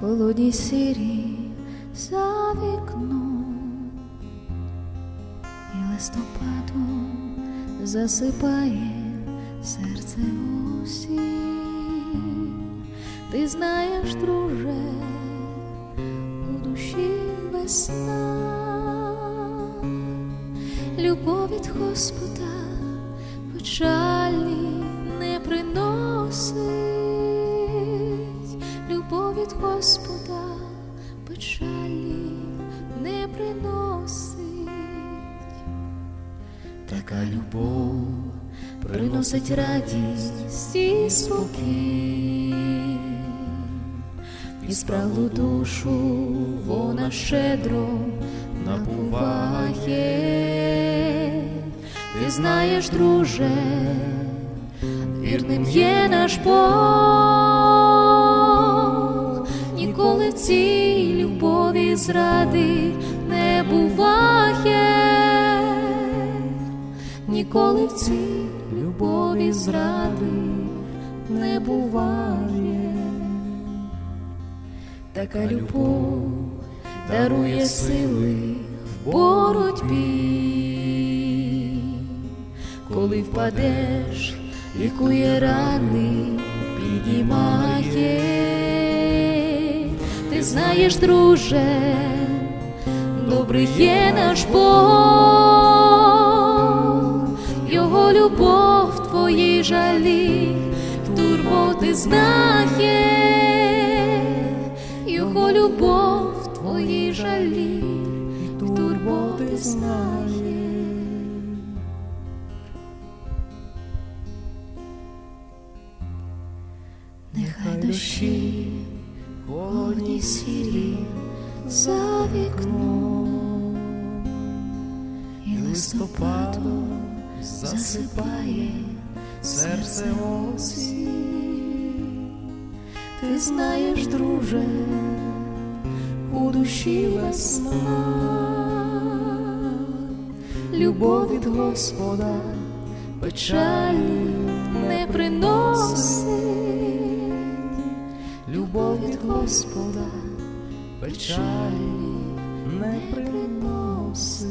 холодні сірі за вікном, і листопадом засипає серце осінь. Ти знаєш, друже, у душі весна, любов від Господа печалі не приносить, від Господа печалі не приносить, така любов приносить радість і спокій, і спраглу душу вона щедро напуває. Ти знаєш, друже, вірним є наш Бог, ніколи в цій любові зради не буває, ніколи в цій любові зради не буває, така любов дарує сили в боротьбі. Коли впадеш, лікує рани, підіймає, знаєш, друже, добрий є наш Бог, його любов в твоїй жалі, турботи знає, його любов в твоїй жалі, турботи знає. Нехай дощі холодні сірі за вікном, і листопадом засипає серце осінь. Ти знаєш, друже, у душі весна, любов від Господа печалі не приносить, Господа печалі не приносить.